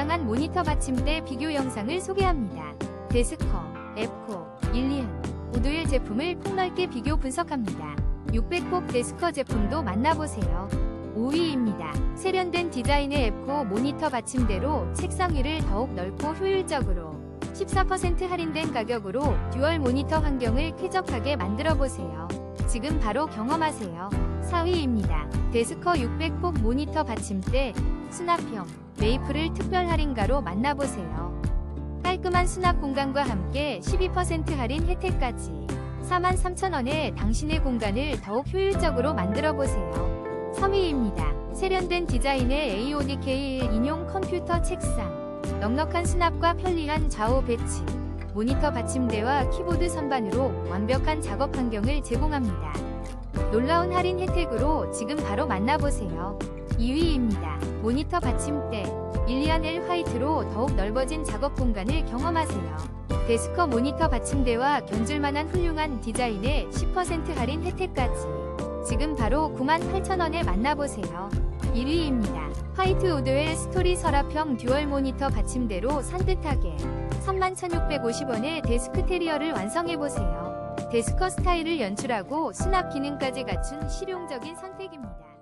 다양한 모니터 받침대 비교 영상을 소개합니다. 데스커, 앱코, 일리안, 오두일 제품을 폭넓게 비교 분석합니다. 600폭 데스커 제품도 만나보세요. 5위입니다. 세련된 디자인의 앱코 모니터 받침대로 책상 위를 더욱 넓고 효율적으로 14% 할인된 가격으로 듀얼 모니터 환경을 쾌적하게 만들어 보세요. 지금 바로 경험하세요. 4위입니다. 데스커 600폭 모니터 받침대 수납형 메이플을 특별 할인가로 만나보세요. 깔끔한 수납 공간과 함께 12% 할인 혜택까지 43,000원에 당신의 공간을 더욱 효율적으로 만들어 보세요. 3위입니다. 세련된 디자인의 AODK1 인용 컴퓨터 책상 넉넉한 수납과 편리한 좌우 배치 모니터 받침대와 키보드 선반으로 완벽한 작업 환경을 제공합니다. 놀라운 할인 혜택으로 지금 바로 만나보세요. 2위입니다. 모니터 받침대 일리안 L 화이트로 더욱 넓어진 작업 공간을 경험하세요. 데스커 모니터 받침대와 견줄만한 훌륭한 디자인에 10% 할인 혜택까지 지금 바로 98,000원에 만나보세요. 1위입니다. 화이트 우드웰 스토리 서랍형 듀얼 모니터 받침대로 산뜻하게 31,650원에 데스크 테리어를 완성해보세요. 데스커 스타일을 연출하고 수납 기능까지 갖춘 실용적인 선택입니다.